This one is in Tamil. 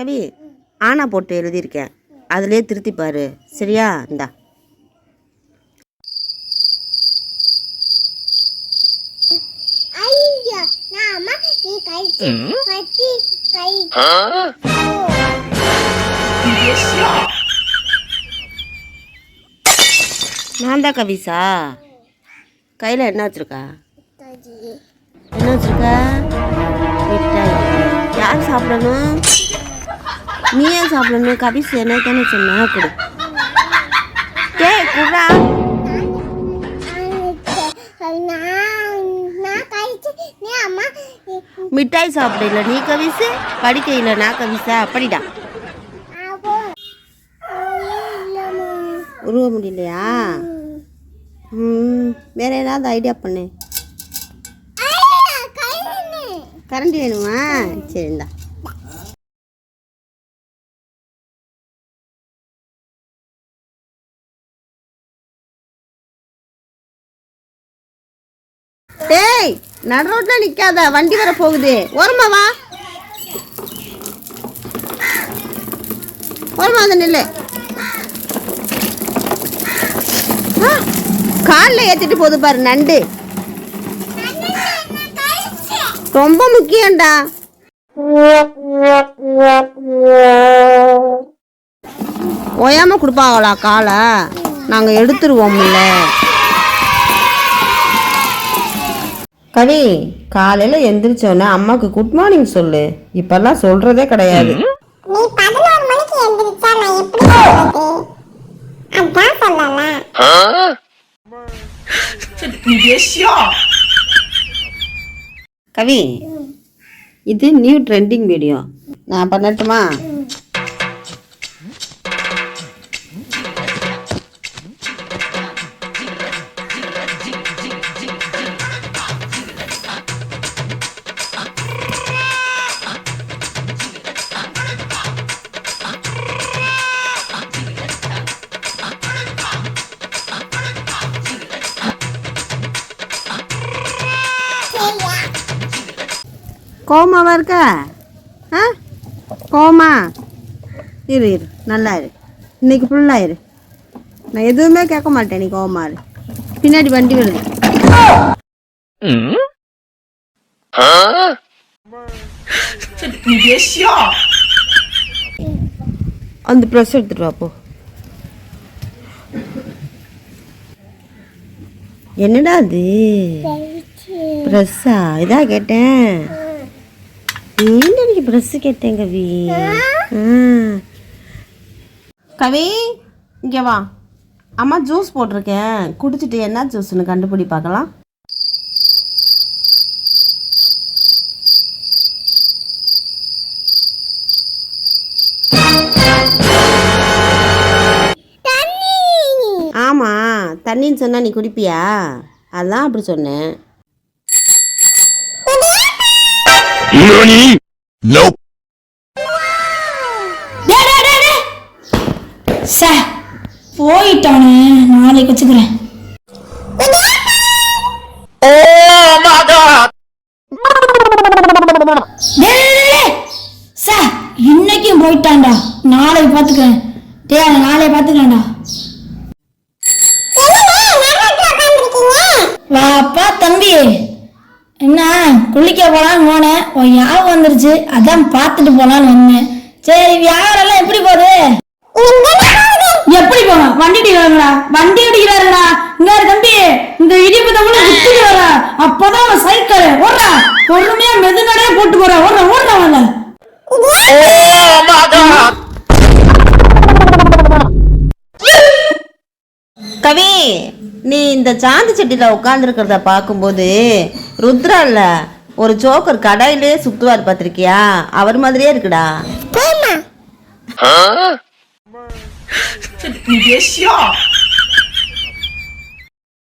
கவி ஆனா போட்டு எழுதியிருக்கேன். அதுலேயே திருத்தி பாரு. சரியா? இந்தா. ஐயா நான் தான் கவிசா கையில் என்ன வச்சிருக்கா? என்ன வச்சிருக்க? மிட்டாய். யார் சாப்பிடணும்? நீ ஏன் சாப்பிடணும் கவிஸ் என்ன தானே சொன்னா கொடு. டேய் குடா மிட்டாய் சாப்பிடல நீ கவிசு? படிக்கையில் நான் கவிசா? அப்படிடா. உருவ முடியலையா? ம் வேற ஏதாவது ஐடியா பண்ணு. கரண்ட் வேணுமா? சரி டேய் நடு ரோட்ல நிக்காத வண்டி வர போகுது. ஓரமா வா. ஓரமா வந்து நில்லு. காலில் ஏற்றிட்டு போகுது பாரு நண்டு. ரொம்ப முக்கியம்டா. ஓயாம கொடுப்பாங்களா காலை? நாங்கள் எடுத்துருவோம்ல. கவி காலையில் எந்திரிச்சோன்னே அம்மாவுக்கு குட் மார்னிங் சொல்லு. இப்பெல்லாம் சொல்றதே கிடையாது. நீ பதினோரு மணிக்கு எந்திரிச்சா நான் எப்படி சொல்றது? அதான் சொல்லலாம் கவி இது நியூ ட்ரெண்டிங் வீடியோ நான் பண்ணட்டுமா? கோமாவா இருக்க? ஆ? கோமா. இரு இரு. நல்லா இரு. இன்னைக்கு ஃபுல்லாக இரு. நான் எதுவுமே கேட்க மாட்டேன் நீ கோமா இரு. பின்னாடி வண்டி வருது. அந்த ப்ரெஸ் எடுத்துட்டு வா போ. என்னடா அது? ப்ரெஸ்ஸா இதா கேட்டேன். ஏன்டா ப்ரெஸ்ஸு கேட்டேன் கவி கவி இங்கே வா. அம்மா ஜூஸ் போட்டிருக்கேன். குடிச்சிட்டு என்ன ஜூஸ்னு கண்டுபிடி பார்க்கலாம். ஆமாம் தண்ணின்னு சொன்னால் நீ குடிப்பியா? அதான் அப்படி சொன்னேன். NANI? Nope. சே போயிட்டானே நாளைக்கு வச்சுக்கிறேன் Oh my god! டேய், டேய், டேய். சே இன்னைக்கும் போயிட்டான்டா நாளைக்கு பார்த்துக்கிறேன் டேய் அவன் நாளைக்கு பார்த்துக்கலாம்டா வாப்பா தம்பி என்ன? குளிக்க போகலான்னு போனேன் உன் ஞாபகம் வந்துருச்சு. அதான் பார்த்துட்டு போகலான்னு வந்தேன். சரி வியாபாரம் எல்லாம் எப்படி போகுது? எப்படி போகணும் வண்டி அடிக்கிறாருடா வண்டி அடிக்கிறாருடா இங்க தம்பி. இந்த இடிப்பு தம்பி வர அப்பதான் சைக்கிள் ஓடுறா. பொறுமையா மெதுநடையா போட்டு போற கவி நீ இந்த சாந்தி செட்டியில் உட்காந்துருக்கிறத பார்க்கும்போது ருத்ரா ஒரு ஜோக்கர் கடையிலே சுத்துவார் பார்த்துருக்கியா? அவர் மாதிரியே இருக்குடா. போமா